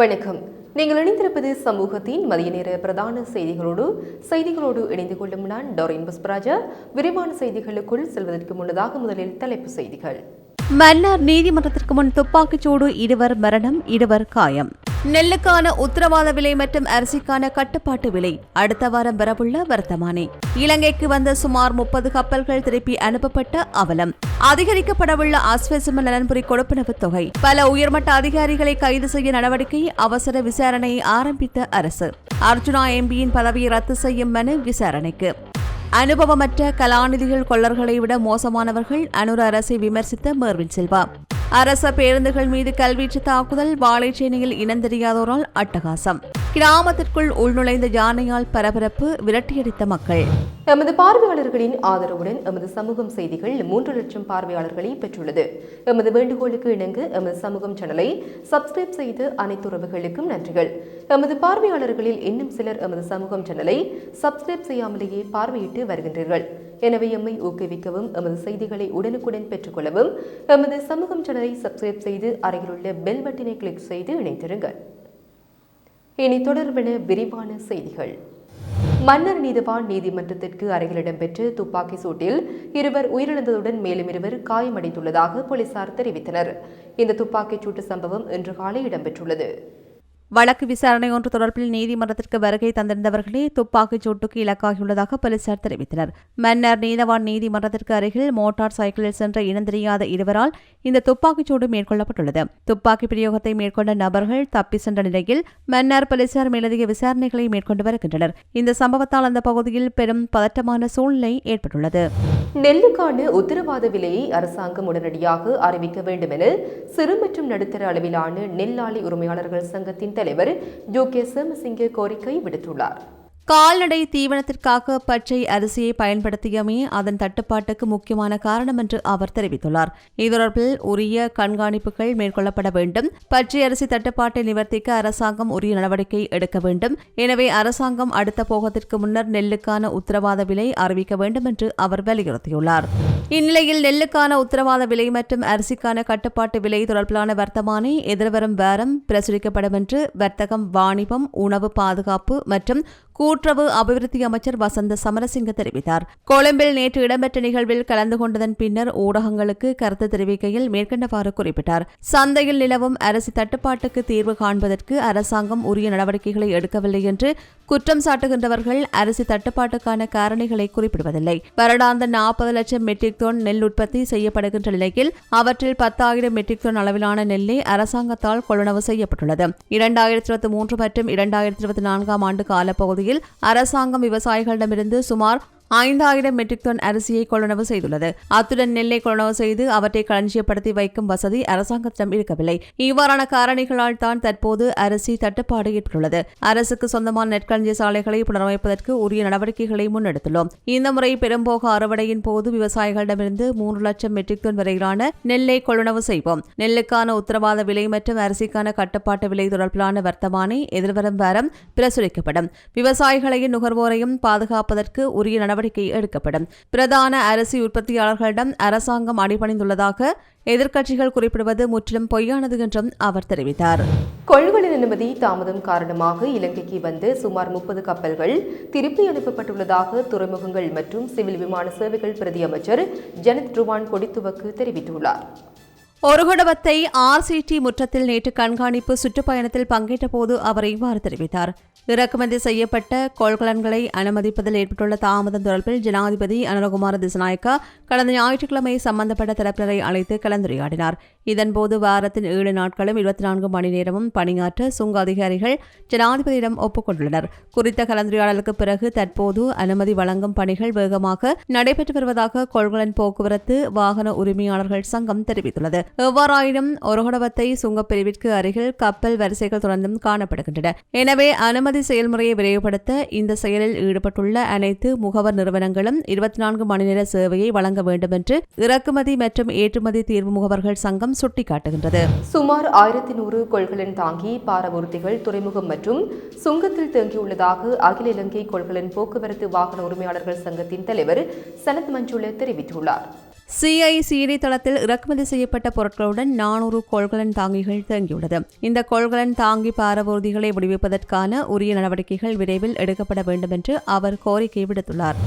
வணக்கம். நீங்கள் இணைந்திருப்பது சமூகத்தின் மதிய நேர பிரதான செய்திகளோடு செய்திகளோடு இணைந்து கொள்ளும் நான் டொரின் புஷ்பராஜா. விரிவான செய்திகளுக்குள் செல்வதற்கு முன்னதாக முதலில் தலைப்பு செய்திகள். மன்னார் நீதிமன்றத்திற்கு முன் துப்பாக்கிச்சூடு இருவர் மரணம் இருவர் காயம். நெல்லுக்கான உத்தரவாத விலை மற்றும் அரிசிக்கான கட்டுப்பாட்டு விலை அடுத்த வாரம் வரவுள்ள வர்த்தமானே. இலங்கைக்கு வந்த சுமார் முப்பது கப்பல்கள் திருப்பி அனுப்பப்பட்ட அவலம். அதிகரிக்கப்படவுள்ள ஆஸ்வசிம நலன்புரி கொடுப்பனவு தொகை. பல உயர்மட்ட அதிகாரிகளை கைது செய்ய நடவடிக்கை அவசர விசாரணையை ஆரம்பித்த அரசு. அர்ஜுனா எம்பியின் பதவியை ரத்து செய்யும் மனு விசாரணைக்கு. அனுபவமற்ற கலாநிதிகள் கொள்ளர்களை விட மோசமானவர்கள் அனுர அரசை விமர்சித்த மேர்வின் செல்வா. அரச பேருந்துகள் மீது கல்வீச்சு தாக்குதல் வாழைச்சேனையில் இனந்தெரியாதோரால் அட்டகாசம். கிராமத்திற்குள் உள்நுழைந்த யானையால் பரபரப்பு விரட்டியடித்த மக்கள். எமது பார்வையாளர்களின் ஆதரவுடன் எமது சமூகம் செய்திகள் மூன்று லட்சம் பார்வையாளர்களை பெற்றுள்ளது. எமது வேண்டுகோளுக்கு இணங்க எமது சமூகம் சேனலை சப்ஸ்கிரைப் செய்து அனைத்து உறவுகளுக்கும் நன்றிகள். எமது பார்வையாளர்களில் இன்னும் சிலர் எமது சமூகம் சேனலை சப்ஸ்கிரைப் செய்யாமலேயே பார்வையிட்டு வருகின்றீர்கள். எனவே எம்மை ஊக்குவிக்கவும் எமது செய்திகளை உடனுக்குடன் பெற்றுக்கொள்ளவும் எமது சமூகம் சேனலை சப்ஸ்கிரைப் செய்து அருகிலுள்ள பெல் பட்டினை கிளிக் செய்து இணைத்திருங்கள் இனி தொடர்பென விரிவான செய்திகள். மன்னர் நீதிவான் நீதிமன்றத்திற்கு அருகில் இடம்பெற்ற துப்பாக்கி சூட்டில் இருவர் உயிரிழந்ததுடன் மேலும் இருவர் காயமடைந்துள்ளதாக போலீசார் தெரிவித்தனர். இந்த துப்பாக்கிச் சூட்டு சம்பவம் இன்று காலை இடம்பெற்றுள்ளது. வழக்கு விசாரணை ஒன்று தொடர்பில் நீதிமன்றத்திற்கு வருகை தந்திருந்தவர்களே துப்பாக்கிச் சூட்டுக்கு இலக்காகியுள்ளதாக போலீசார் தெரிவித்தனர். மன்னர் நீதவான் நீதிமன்றத்திற்கு அருகில் மோட்டார் சைக்கிளில் சென்ற இனந்தெரியாத இருவரால் இந்த துப்பாக்கிச் சூடு மேற்கொள்ளப்பட்டுள்ளது. துப்பாக்கி பிரயோகத்தை மேற்கொண்ட நபர்கள் தப்பி சென்ற நிலையில் மன்னர் போலீசார் மேலதிக விசாரணைகளை மேற்கொண்டு வருகின்றனர். இந்த சம்பவத்தால் அந்த பகுதியில் பெரும் பதட்டமான சூழ்நிலை ஏற்பட்டுள்ளது. நெல்லுக்கான உத்தரவாத விலையை அரசாங்கம் உடனடியாக அறிவிக்க வேண்டும் என சிறு மற்றும் நடுத்தர அளவிலான நெல்லாளி உரிமையாளர்கள் சங்கத்தின் தலைவர் ஜோ கே சிங்க கோரிக்கை விடுத்துள்ளார். கால்நடை தீவனத்திற்காக பச்சை அரிசியை பயன்படுத்தியமே அதன் தட்டுப்பாட்டுக்கு முக்கியமான காரணம் என்று அவர் தெரிவித்துள்ளார். இது தொடர்பில் உரிய கண்காணிப்புகள் மேற்கொள்ளப்பட வேண்டும். பச்சை அரிசி தட்டுப்பாட்டை நிவர்த்திக்க அரசாங்கம் உரிய நடவடிக்கை எடுக்க வேண்டும். எனவே அரசாங்கம் அடுத்த போகத்திற்கு முன்னர் நெல்லுக்கான உத்தரவாத விலை அறிவிக்க வேண்டும் என்று அவர் வலியுறுத்தியுள்ளார். இந்நிலையில் நெல்லுக்கான உத்தரவாத விலை மற்றும் அரிசிக்கான கட்டுப்பாட்டு விலை தொடர்பிலான வர்த்தமானி எதிர்வரும் வாரம் பிரசுரிக்கப்படும் என்று வர்த்தகம் வாணிபம் உணவு பாதுகாப்பு மற்றும் கூட்டுறவு அபிவிருத்தி அமைச்சர் வசந்த சமரசிங்க தெரிவித்தார். கொழும்பில் நேற்று இடம்பெற்ற நிகழ்வில் கலந்து கொண்டதன் பின்னர் ஊடகங்களுக்கு கருத்து தெரிவிக்கையில் மேற்கண்டவாறு குறிப்பிட்டார். சந்தையில் நிலவும் அரிசி தட்டுப்பாட்டுக்கு தீர்வு காண்பதற்கு அரசாங்கம் உரிய நடவடிக்கைகளை எடுக்கவில்லை என்று குற்றம் சாட்டுகின்றவர்கள் அரிசி தட்டுப்பாட்டுக்கான காரணிகளை குறிப்பிடுவதில்லை. வருடாந்த நாற்பது லட்சம் மெட்ரிக் டன் நெல் உற்பத்தி செய்யப்படுகின்ற நிலையில் அவற்றில் பத்தாயிரம் மெட்ரிக் டன் அளவிலான நெல்லை அரசாங்கத்தால் கொள்வனவு செய்யப்பட்டுள்ளது. இரண்டாயிரத்தி இருபத்தி மூன்று மற்றும் இரண்டாயிரத்தி இருபத்தி நான்காம் ஆண்டு காலப்பகுதியில் அரசாங்கம் விவசாயிகளிடமிருந்து சுமார் ஐந்தாயிரம் மெட்ரிக் டன் அரிசியை கொள்வனவு செய்துள்ளது. அத்துடன் நெல்லை கொள்ளனவு செய்து அவற்றை களஞ்சியப்படுத்தி வைக்கும் வசதி அரசாங்கத்திடம் இருக்கவில்லை. இவ்வாறான காரணிகளால் தான் தற்போது அரிசி தட்டுப்பாடு ஏற்பட்டுள்ளது. அரசுக்கு சொந்தமான நெற்களஞ்சிய சாலைகளை புனரமைப்பதற்கு உரிய நடவடிக்கைகளை முன்னெடுத்துள்ளோம். இந்த முறை பெரும்போக அறுவடையின் போது விவசாயிகளிடமிருந்து மூன்று லட்சம் மெட்ரிக் டன் வரையிலான நெல்லை கொள்ளனவு செய்வோம். நெல்லுக்கான உத்தரவாத விலை மற்றும் அரிசிக்கான கட்டுப்பாட்டு விலை தொடர்பிலான வர்த்தமானி எதிர்வரும் வாரம் பிரசுரிக்கப்படும். விவசாயிகளையும் நுகர்வோரையும் பாதுகாப்பதற்கு உரிய நடவடிக்கை எடுக்கப்படும். பிரதான அரிசி உற்பத்தியாளர்களிடம் அரசாங்கம் அடிபணிந்துள்ளதாக எதிர்க்கட்சிகள் குறிப்பிடுவது முற்றிலும் பொய்யானது என்றும் அவர் தெரிவித்தார். கொள்கலன் அனுமதி தாமதம் காரணமாக இலங்கைக்கு வந்து சுமார் முப்பது கப்பல்கள் திருப்பி அனுப்பப்பட்டுள்ளதாக துறைமுகங்கள் மற்றும் சிவில் விமான சேவைகள் பிரதி அமைச்சர் ஜெனத் ருவான் கொடித்துவக்கு தெரிவித்துள்ளார். ஒருகுடவத்தை ஆர்சிடி முற்றத்தில் நேற்று கண்காணிப்பு சுற்றுப்பயணத்தில் பங்கேற்ற போது அவர் இவ்வாறு தெரிவித்தார். இறக்குமதி செய்யப்பட்ட கொள்கலன்களை அனுமதிப்பதில் ஏற்பட்டுள்ள தாமதம் தொடர்பில் ஜனாதிபதி அனுரகுமார திசநாயக்கா கடந்த ஞாயிற்றுக்கிழமை சம்பந்தப்பட்ட தரப்பினரை அழைத்து கலந்துரையாடினார். இதன்போது வாரத்தின் ஏழு நாட்களும் இருபத்தி நான்கு மணி நேரமும் பணியாற்ற சுங்க அதிகாரிகள் ஜனாதிபதியிடம் ஒப்புக்கொண்டுள்ளனர் குறித்த கலந்துரையாடலுக்கு பிறகு தற்போது அனுமதி வழங்கும் பணிகள் வேகமாக நடைபெற்று வருவதாக கொள்கலன் போக்குவரத்து வாகன உரிமையாளர்கள் சங்கம் தெரிவித்துள்ளது. எவ்வாறாயினும் ஒருகடவத்தை சுங்கப்பிரிவிற்கு அருகில் கப்பல் வரிசைகள் தொடர்ந்தும் காணப்படுகின்றன. எனவே அனுமதி செயல்முறையை விரைவுபடுத்த இந்த செயலில் ஈடுபட்டுள்ள அனைத்து முகவர் நிறுவனங்களும் இருபத்தி நான்கு மணி நேர சேவையை வழங்க வேண்டும் என்று இறக்குமதி மற்றும் ஏற்றுமதி தீர்வு முகவர்கள் சங்கம் சுட்டிக்காட்டுகின்றது. சுமார் ஆயிரத்தி நூறு கொள்கலன் தாங்கி பாரவூர்த்திகள் துறைமுகம் மற்றும் சுங்கத்தில் தேங்கியுள்ளதாக அகில இலங்கை கொள்கலன் போக்குவரத்து வாகன உரிமையாளர்கள் சங்கத்தின் தலைவர் சனத் மஞ்சுள தெரிவித்துள்ளார். சிஐசிடி தளத்தில் இறக்குமதி செய்யப்பட்ட பொருட்களுடன் நானூறு கொள்கலன் தாங்கிகள் தேங்கியுள்ளது. இந்த கொள்கலன் தாங்கி பாரவூர்திகளை விடுவிப்பதற்கான உரிய நடவடிக்கைகள் விரைவில் எடுக்கப்பட வேண்டும் என்று அவர் கோரிக்கை விடுத்துள்ளார்.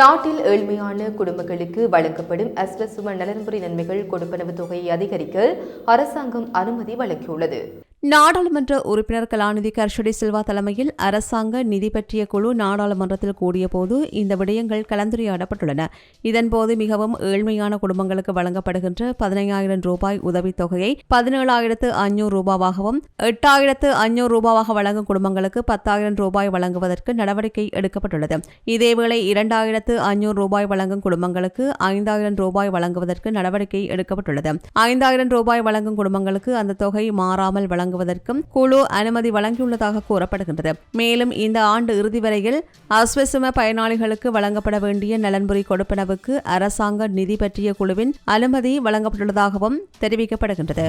நாட்டில் ஏழ்மையான குடும்பங்களுக்கு வழங்கப்படும் அஸ்வசும நலன்புரி நன்மைகள் கொடுப்பனவு தொகையை அதிகரிக்க அரசாங்கம் அனுமதி வழங்கியுள்ளது. நாடாளுமன்ற உறுப்பினர் கலாநிதி கர்ஷடி சில்வா தலைமையில் அரசாங்க நிதி பற்றிய குழு நாடாளுமன்றத்தில் கூடியபோது இந்த விடயங்கள் கலந்துரையாடப்பட்டுள்ளன. இதன்போது மிகவும் ஏழ்மையான குடும்பங்களுக்கு வழங்கப்படுகின்ற பதினையாயிரம் ரூபாய் உதவித்தொகையை பதினேழாயிரத்து ஐநூறு ரூபாவாகவும் எட்டாயிரத்து ஐநூறு ரூபாவாக வழங்கும் குடும்பங்களுக்கு பத்தாயிரம் ரூபாய் வழங்குவதற்கு நடவடிக்கை எடுக்கப்பட்டுள்ளது. இதேவேளை இரண்டாயிரத்து ஐநூறு ரூபாய் வழங்கும் குடும்பங்களுக்கு ஐந்தாயிரம் ரூபாய் வழங்குவதற்கு நடவடிக்கை எடுக்கப்பட்டுள்ளது. ஐந்தாயிரம் ரூபாய் வழங்கும் குடும்பங்களுக்கு அந்த தொகை மாறாமல் வழங்க வழங்குவதற்கும் குழு அனுமதி வழங்கியுள்ளதாக கூறப்படுகின்றது. மேலும் இந்த ஆண்டு இறுதி வரையில் அஸ்வசம பயனாளிகளுக்கு வழங்கப்பட வேண்டிய நலன்புரி கொடுப்பனவுக்கு அரசாங்க நிதி பற்றிய குழுவின் அனுமதி வழங்கப்பட்டுள்ளதாகவும் தெரிவிக்கப்படுகின்றது.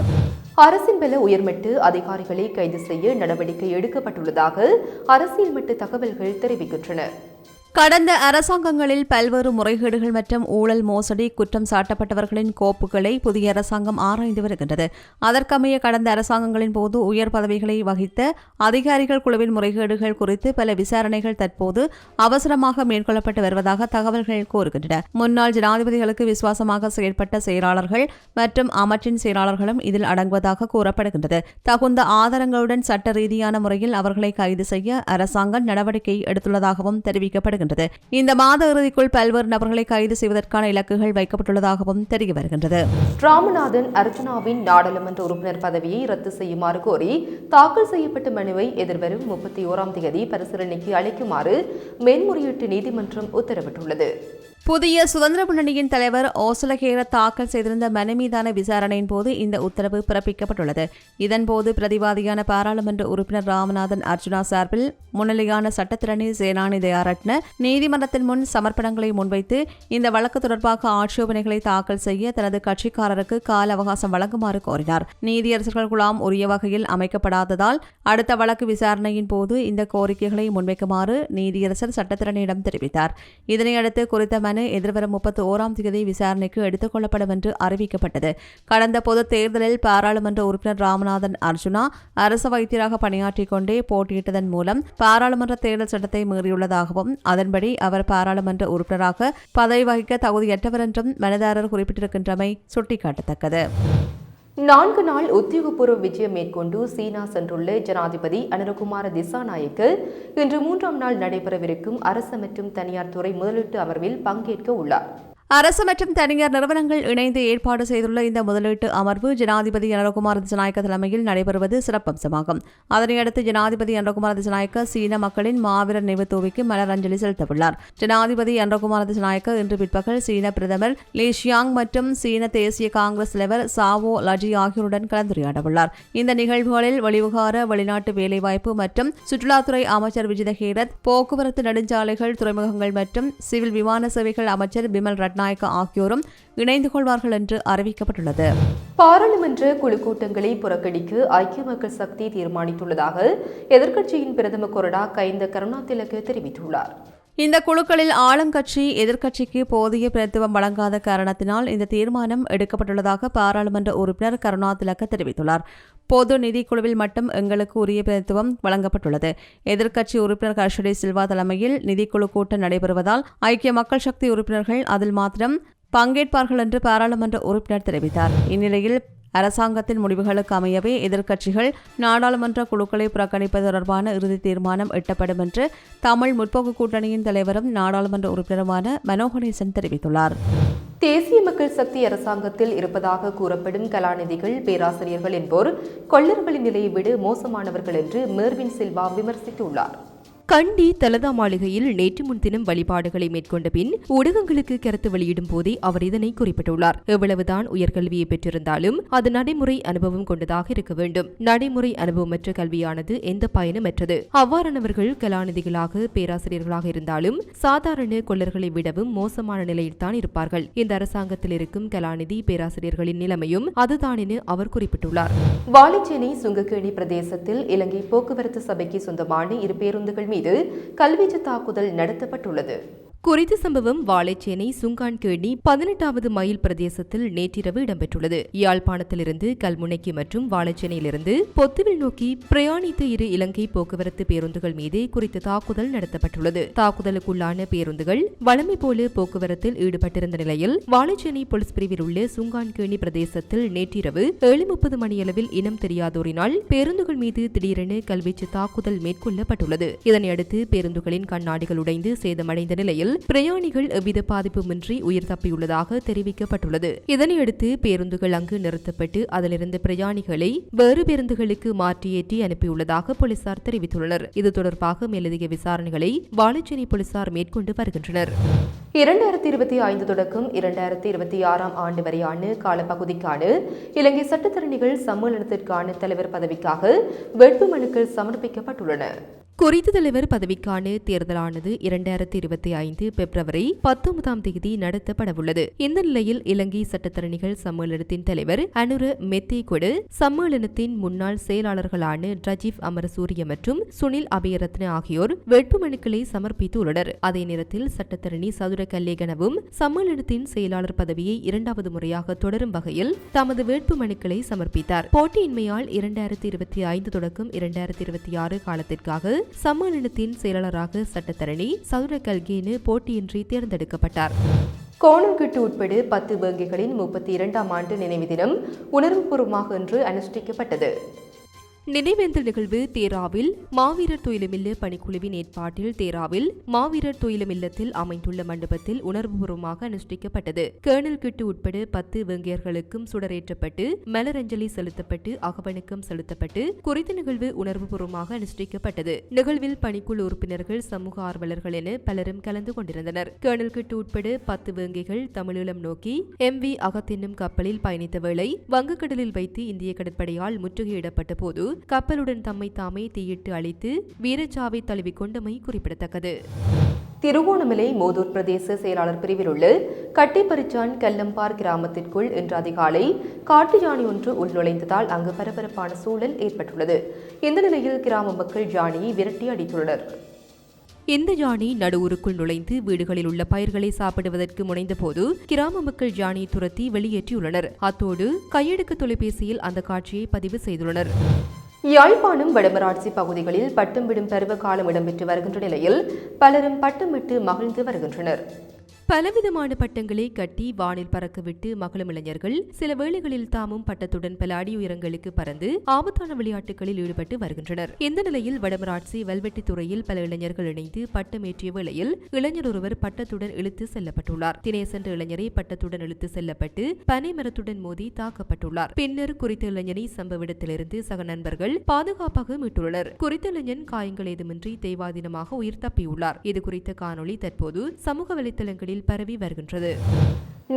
அரசின் பல உயர்மட்டு அதிகாரிகளை கைது செய்ய நடவடிக்கை எடுக்கப்பட்டுள்ளதாக அரசியல் மட்டு தகவல்கள் தெரிவிக்கின்றன. கடந்த அரசாங்கங்களில் பல்வேறு முறைகேடுகள் மற்றும் ஊழல் மோசடி குற்றம் சாட்டப்பட்டவர்களின் கோப்புகளை புதிய அரசாங்கம் ஆராய்ந்து வருகின்றது. அதற்கமைய கடந்த அரசாங்கங்களின் போது உயர் பதவிகளை வகித்த அதிகாரிகள் குழுவின் முறைகேடுகள் குறித்து பல விசாரணைகள் தற்போது அவசரமாக மேற்கொள்ளப்பட்டு வருவதாக தகவல்கள் கூறுகின்றன. முன்னாள் ஜனாதிபதிகளுக்கு விசுவாசமாக செயற்பட்ட செயலாளர்கள் மற்றும் அமைச்சின் செயலாளர்களும் இதில் அடங்குவதாக கூறப்படுகின்றது. தகுந்த ஆதாரங்களுடன் சட்ட ரீதியான முறையில் அவர்களை கைது செய்ய அரசாங்கம் நடவடிக்கை எடுத்துள்ளதாகவும் தெரிவிக்கப்படுகிறது வருகின்றது. இந்த மாத இறுதிக்குள் பல்வேறு நபர்களை கைது செய்வதற்கான இலக்குகள் வைக்கப்பட்டுள்ளதாகவும் தெரிய வருகின்றது. ராமநாதன் அர்ஜுனாவின் நாடாளுமன்ற உறுப்பினர் பதவியை ரத்து செய்யுமாறு கோரி தாக்கல் செய்யப்பட்ட மனுவை எதிர்வரும் முப்பத்தி ஓராம் தேதி பரிசீலனைக்கு அளிக்குமாறு மேன்முறையீட்டு நீதிமன்றம் உத்தரவிட்டுள்ளது. புதிய சுதந்திர முன்னணியின் தலைவர் ஓசலகேர தாக்கல் செய்திருந்த மனு மீதான விசாரணையின் போது இந்த உத்தரவு பிறப்பிக்கப்பட்டுள்ளது. இதன்போது பிரதிவாதியான பாராளுமன்ற உறுப்பினர் ராமநாதன் அர்ஜுனா சார்பில் முன்னிலையான சட்டத்திரணி சேனானி தயாரட்ன நீதிமன்றத்தின் முன் சமர்ப்பணங்களை முன்வைத்து இந்த வழக்கு தொடர்பாக ஆட்சேபனைகளை தாக்கல் செய்ய தனது கட்சிக்காரருக்கு கால அவகாசம் வழங்குமாறு கோரினார். நீதியரசர்கள் குழாம் உரிய வகையில் அமைக்கப்படாததால் அடுத்த வழக்கு விசாரணையின் போது இந்த கோரிக்கைகளை முன்வைக்குமாறு நீதியரசர் சட்டத்திரணியிடம் தெரிவித்தார். இதனையடுத்து குறித்த மனு எதிர்வரும் முப்பத்தி ஓராம் தேதி விசாரணைக்கு எடுத்துக் கொள்ளப்படும் என்று அறிவிக்கப்பட்டது. கடந்த பொது தேர்தலில் பாராளுமன்ற உறுப்பினர் ராமநாதன் அர்ஜுனா அரசு வைத்தியராக பணியாற்றிக் கொண்டே போட்டியிட்டதன் மூலம் பாராளுமன்ற தேர்தல் சட்டத்தை மீறியுள்ளதாகவும் அதன்படி அவர் பாராளுமன்ற உறுப்பினராக பதவி வகிக்க தகுதியற்றவர் என்றும் மனதாரர் குறிப்பிட்டிருக்கின்றமை சுட்டிக்காட்டத்தக்கது. நான்கு நாள் உத்தியோகபூர்வ விஜயம் மேற்கொண்டு சீனா சென்றுள்ள ஜனாதிபதி அனுரகுமார திசாநாயக்கு இன்று மூன்றாம் நாள் நடைபெறவிருக்கும் அரசு மற்றும் தனியார் துறை முதலீட்டு அமர்வில் பங்கேற்க உள்ளார். அரசு மற்றும் தனியார் நிறுவனங்கள் இணைந்து ஏற்பாடு செய்துள்ள இந்த முதலீட்டு அமர்வு ஜனாதிபதி அனுரகுமார் திசநாயக்க தலைமையில் நடைபெறுவது சிறப்பம்சமாகும் அதனையடுத்து ஜனாதிபதி அனுரகுமார் திசநாயக்க சீன மக்களின் மாவீரர் நினைவுத்தூவிக்கு மலர் அஞ்சலி செலுத்தவுள்ளார். ஜனாதிபதி அனுரகுமார் திசநாயக்க இன்று பிற்பகல் சீன பிரதமர் லீ ஷியாங் மற்றும் சீன தேசிய காங்கிரஸ் தலைவர் சாவோ லஜி ஆகியோருடன் கலந்துரையாடவுள்ளார். இந்த நிகழ்வுகளில் வெளிவிகார வெளிநாட்டு வேலைவாய்ப்பு மற்றும் சுற்றுலாத்துறை அமைச்சர் விஜித ஹேரத் போக்குவரத்து நெடுஞ்சாலைகள் துறைமுகங்கள் மற்றும் சிவில் விமான சேவைகள் அமைச்சர் பிமல் ரட்னா பட்நாயக்க ஆகியோரும் இணைந்து கொள்வார்கள் என்று அறிவிக்கப்பட்டுள்ளது. பாராளுமன்ற குழு கூட்டங்களை புறக்கணிக்க ஐக்கிய மக்கள் சக்தி தீர்மானித்துள்ளதாக எதிர்க்கட்சியின் பிரதம கொறடா கைந்த கருணாதிலக்கு தெரிவித்துள்ளார். இந்த குழுக்களில் ஆளுங்கட்சி எதிர்க்கட்சிக்கு போதிய பிரதித்துவம் வழங்காத காரணத்தினால் இந்த தீர்மானம் எடுக்கப்பட்டுள்ளதாக பாராளுமன்ற உறுப்பினர் கருணா திலக்க தெரிவித்துள்ளார். பொது நிதிக்குழுவில் மட்டும் எங்களுக்கு உரிய பிரதித்துவம் வழங்கப்பட்டுள்ளது. எதிர்க்கட்சி உறுப்பினர் ஹர்ஷடி சில்வா தலைமையில் நிதிக்குழு கூட்டம் நடைபெறுவதால் ஐக்கிய மக்கள் சக்தி உறுப்பினர்கள் அதில் மாத்திரம் பங்கேற்பார்கள் என்று பாராளுமன்ற உறுப்பினர் தெரிவித்தார். இந்நிலையில் அரசாங்கத்தின் முடிவுகளுக்கு அமையவே எதிர்க்கட்சிகள் நாடாளுமன்ற குழுக்களை புறக்கணிப்பது தொடர்பான இறுதி தீர்மானம் எட்டப்படும் என்று தமிழ் முற்போக்கு கூட்டணியின் தலைவரும் நாடாளுமன்ற உறுப்பினருமான மனோகணேசன் தெரிவித்துள்ளார். தேசிய மக்கள் சக்தி அரசாங்கத்தில் இருப்பதாக கூறப்படும் கலாநிதிகள் பேராசிரியர்கள் என்போர் கொள்ளர்களின் நிலையை விட மோசமானவர்கள் என்று மேர்வின் சில்வா விமர்சித்துள்ளார். கண்டி தலதா மாளிகையில் நேற்று முன்தினம் வழிபாடுகளை மேற்கொண்ட பின் ஊடகங்களுக்கு கருத்து வெளியிடும் போதே அவர் இதனை குறிப்பிட்டுள்ளார். எவ்வளவுதான் உயர்கல்வியை பெற்றிருந்தாலும் அது நடைமுறை அனுபவம் கொண்டதாக இருக்க வேண்டும். நடைமுறை அனுபவமற்ற கல்வியானது எந்த பயனுமற்றது? அவ்வாறானவர்கள் கலாநிதிகளாக பேராசிரியர்களாக இருந்தாலும் சாதாரண கொள்ளர்களை விடவும் மோசமான நிலையில்தான் இருப்பார்கள். இந்த அரசாங்கத்தில் இருக்கும் கலாநிதி பேராசிரியர்களின் நிலைமையும் அதுதான் என அவர் குறிப்பிட்டுள்ளார். வாலிச்சேனை சுங்கக்கேணி பிரதேசத்தில் இலங்கை போக்குவரத்து சபைக்கு சொந்தமான இரு பேருந்துகள் மீது கல்வீச்சு தாக்குதல் நடத்தப்பட்டுள்ளது. குறித்த சம்பவம் வாழைச்சேனை சுங்கான்கேணி பதினெட்டாவது மைல் பிரதேசத்தில் நேற்றிரவு இடம்பெற்றுள்ளது. யாழ்ப்பாணத்திலிருந்து கல்முனைக்கு மற்றும் வாழைச்சேனையிலிருந்து பொத்துவில் நோக்கி பிரயாணித்த இரு இலங்கை போக்குவரத்து பேருந்துகள் மீது குறித்த தாக்குதல் நடத்தப்பட்டுள்ளது. தாக்குதலுக்குள்ளான பேருந்துகள் வழமை போல போக்குவரத்தில் ஈடுபட்டிருந்த நிலையில் வாழைச்சேனை போலீஸ் பிரிவில் உள்ள சுங்கான்கேணி பிரதேசத்தில் நேற்றிரவு ஏழு முப்பது மணியளவில் இனம் தெரியாதோரினால் பேருந்துகள் மீது திடீரென கல்வீச்சு தாக்குதல் மேற்கொள்ளப்பட்டுள்ளது. இதனையடுத்து பேருந்துகளின் கண்ணாடிகள் உடைந்து சேதமடைந்த நிலையில் பிரயாணிகள் எவ்வித பாதிப்புமின்றி உயிர் தப்பியுள்ளதாக தெரிவிக்கப்பட்டுள்ளது. இதனையடுத்து பேருந்துகள் அங்கு நிறுத்தப்பட்டு அதிலிருந்து பிரயாணிகளை வேறு பேருந்துகளுக்கு மாற்றியேற்றி அனுப்பியுள்ளதாக போலீசார் தெரிவித்துள்ளனர். இது தொடர்பாக மேலதிக விசாரணைகளை வாழைச்சேனை போலீசார் மேற்கொண்டு வருகின்றனர். இரண்டாயிரத்தி இருபத்தி ஐந்து தொடக்கம் இரண்டாயிரத்தி இருபத்தி ஆறாம் ஆண்டு வரையான காலப்பகுதிக்கான இலங்கை சட்டத்தரணிகள் சம்மேளனத்திற்கான தலைவர் பதவிக்காக வேட்புமனுக்கள் சமர்ப்பிக்கப்பட்டுள்ளன. குறித்த தலைவர் பதவிக்கான தேர்தலானது இரண்டாயிரத்தி இருபத்தி ஐந்து பிப்ரவரி பத்தொன்பதாம் தேதி நடத்தப்படவுள்ளது. இந்த நிலையில் இலங்கை சட்டத்தரணிகள் சம்மேளனத்தின் தலைவர் அனுர மெத்தேகொடு சம்மேளனத்தின் முன்னாள் செயலாளர்களான ரஜீவ் அமரசூரிய மற்றும் சுனில் அபயரத்ன ஆகியோர் வேட்புமனுக்களை சமர்ப்பித்துள்ளனர். அதே நேரத்தில் சட்டத்தரணி சதுர கல்லேகனவும் சம்மேளனத்தின் செயலாளர் பதவியை இரண்டாவது முறையாக தொடரும் வகையில் தமது வேட்புமனுக்களை சமர்ப்பித்தார். போட்டியின்மையால் இரண்டாயிரத்தி இருபத்தி ஐந்து தொடக்கம் இரண்டாயிரத்தி இருபத்தி ஆறு காலத்திற்காக சம்மேளனத்தின் செயலாளராக சட்டத்தரணி சதுர கல்கேனு போட்டியின்றி தேர்ந்தெடுக்கப்பட்டார். கோணங்கிட்டு உட்பட பத்து வங்கிகளின் முப்பத்தி இரண்டாம் ஆண்டு நினைவு தினம் உணர்வுபூர்வமாக இன்று அனுஷ்டிக்கப்பட்டது. நினைவேந்தல் நிகழ்வு தேராவில் மாவீரர் துயிலமில்ல பணிக்குழுவின் ஏற்பாட்டில் தேராவில் மாவீரர் துயிலுமில்லத்தில் அமைந்துள்ள மண்டபத்தில் உணர்வுபூர்வமாக அனுஷ்டிக்கப்பட்டது. கேர்னல் கிட்டு உட்பட பத்து வெங்கையர்களுக்கும் சுடரேற்றப்பட்டு மலரஞ்சலி செலுத்தப்பட்டு அகவணக்கம் செலுத்தப்பட்டு குறித்த நிகழ்வு உணர்வுபூர்வமாக அனுஷ்டிக்கப்பட்டது. நிகழ்வில் பணிக்குழு உறுப்பினர்கள் சமூக ஆர்வலர்கள் என பலரும் கலந்து கொண்டிருந்தனர். கேர்னல் கிட்டு உட்பட பத்து வேங்கைகள் தமிழீழம் நோக்கி எம் வி அகத்தின்னும் கப்பலில் பயணித்த வேளை வங்கக்கடலில் வைத்து இந்திய கடற்படையால் முற்றுகையிடப்பட்ட போது கப்பலுடன் தம்மை தாமே தீயிட்டு அழித்து வீரச்சாவை தழுவிக்கொண்டமை குறிப்பிடத்தக்கது. திருவோணமலை மோதூர் பிரதேச செயலாளர் பிரிவில் உள்ள கட்டிப்பரிச்சான் கல்லம்பார் கிராமத்திற்குள் இன்று அதிகாலை காட்டு யானை ஒன்று உள்நுழைந்ததால் அங்கு பரபரப்பான சூழல் ஏற்பட்டுள்ளது. இந்த நிலையில் கிராம மக்கள் யானையை விரட்டி அடித்துள்ளனர். இந்த யானை நடுவூருக்குள் நுழைந்து வீடுகளில் உள்ள பயிர்களை சாப்பிடுவதற்கு முனைந்தபோது கிராம மக்கள் யானையை துரத்தி வெளியேற்றியுள்ளனர். அத்தோடு கையெடுக்க தொலைபேசியில் அந்த காட்சியை பதிவு செய்துள்ளனர். யாழ்ப்பாணம் வடமராட்சி பகுதிகளில் பட்டம் விடும் பருவ காலம் இடம்பெற்று வருகின்ற நிலையில் பலரும் பட்டமிட்டு மகிழ்ந்து வருகின்றனர். பலவிதமான பட்டங்களை கட்டி வானில் பறக்கவிட்டு மகளும் இளைஞர்கள் சில வேளைகளில் தாமும் பட்டத்துடன் பல அடி உயரங்களுக்கு பறந்து ஆபத்தான விளையாட்டுகளில் ஈடுபட்டு வருகின்றனர். இந்த நிலையில் வடமராட்சி வல்வெட்டி துறையில் பல இளைஞர்கள் இணைந்து பட்டமேற்றிய வேளையில் இளைஞர் ஒருவர் பட்டத்துடன் இழுத்து செல்லப்பட்டுள்ளார். தினேசென்ற இளைஞரை பட்டத்துடன் இழுத்து செல்லப்பட்டு பனை மரத்துடன் மோதி தாக்கப்பட்டுள்ளார். பின்னர் குறித்த இளைஞனை சம்பவ இடத்திலிருந்து சக நண்பர்கள் பாதுகாப்பாக மீட்டுள்ளனர். குறித்த இளைஞன் காயங்கள் ஏதுமின்றி தெய்வாதீனமாக உயிர் தப்பியுள்ளார். இது குறித்த காணொளி தற்போது சமூக பரவி வருகின்றது.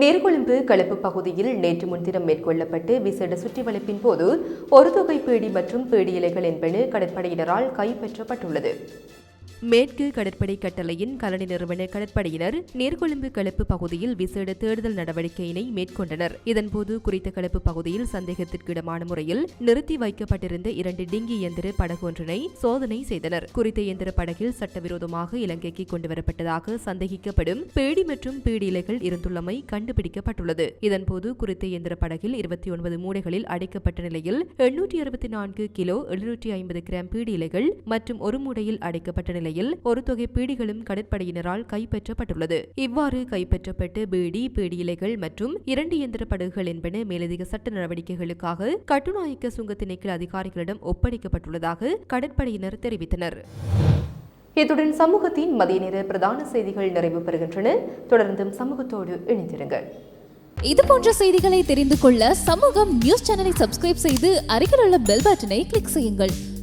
நீர்கொழும்பு களப்பு பகுதியில் நேற்று முன்தினம் மேற்கொள்ளப்பட்டு விசேட சுற்றிவளைப்பின் போது ஒரு தொகை பேடி மற்றும் பேடி இலைகள் என்பன கடற்படையினரால் கைப்பற்றப்பட்டுள்ளது. மேற்கு கடற்படை கட்டளையின் கலனி நிறுவன கடற்படையினர் நீர்கொழும்பு களப்பு பகுதியில் விசேட தேடுதல் நடவடிக்கையினை மேற்கொண்டனர். இதன்போது குறித்த களப்பு பகுதியில் சந்தேகத்திற்கிடமான முறையில் நிறுத்தி வைக்கப்பட்டிருந்த இரண்டு டிங்கி இயந்திர படகு ஒன்றினை சோதனை செய்தனர். குறித்த இயந்திர படகில் சட்டவிரோதமாக இலங்கைக்கு கொண்டுவரப்பட்டதாக சந்தேகிக்கப்படும் பேடி மற்றும் பீடி இலைகள் இருந்துள்ளமை கண்டுபிடிக்கப்பட்டுள்ளது. இதன்போது குறித்த இயந்திர படகில் இருபத்தி ஒன்பது மூடைகளில் அடைக்கப்பட்ட நிலையில் எண்ணூற்றி அறுபத்தி நான்கு கிலோ எழுநூற்றி ஐம்பது கிராம் பீடி இலைகள் மற்றும் ஒரு மூடையில் அடைக்கப்பட்ட நிலையில் நிலையில் ஒரு தொகை பீடிகளும் கடற்படையினரால் கைப்பற்றப்பட்டுள்ளது. இவ்வாறு கைப்பற்றப்பட்ட பீடி பீடி இலைகள் மற்றும் இரண்டு இயந்திர படகுகள் என்பன மேலதிக சட்ட நடவடிக்கைகளுக்காக கட்டுநாயக்க சுங்க திணைக்கள அதிகாரிகளிடம் ஒப்படைக்கப்பட்டுள்ளதாக கடற்படையினர் தெரிவித்தனர். இத்துடன் சமூகத்தின் மதிய நேர பிரதான செய்திகள் நிறைவு பெறுகின்றன. தொடர்ந்தும் சமூகத்தோடு இணைந்திருங்கள். இது போன்ற செய்திகளை தெரிந்து கொள்ள சமூகம் நியூஸ் சேனலை சப்ஸ்கிரைப் செய்து அருகில் உள்ள பெல் பட்டனை கிளிக் செய்யுங்கள்.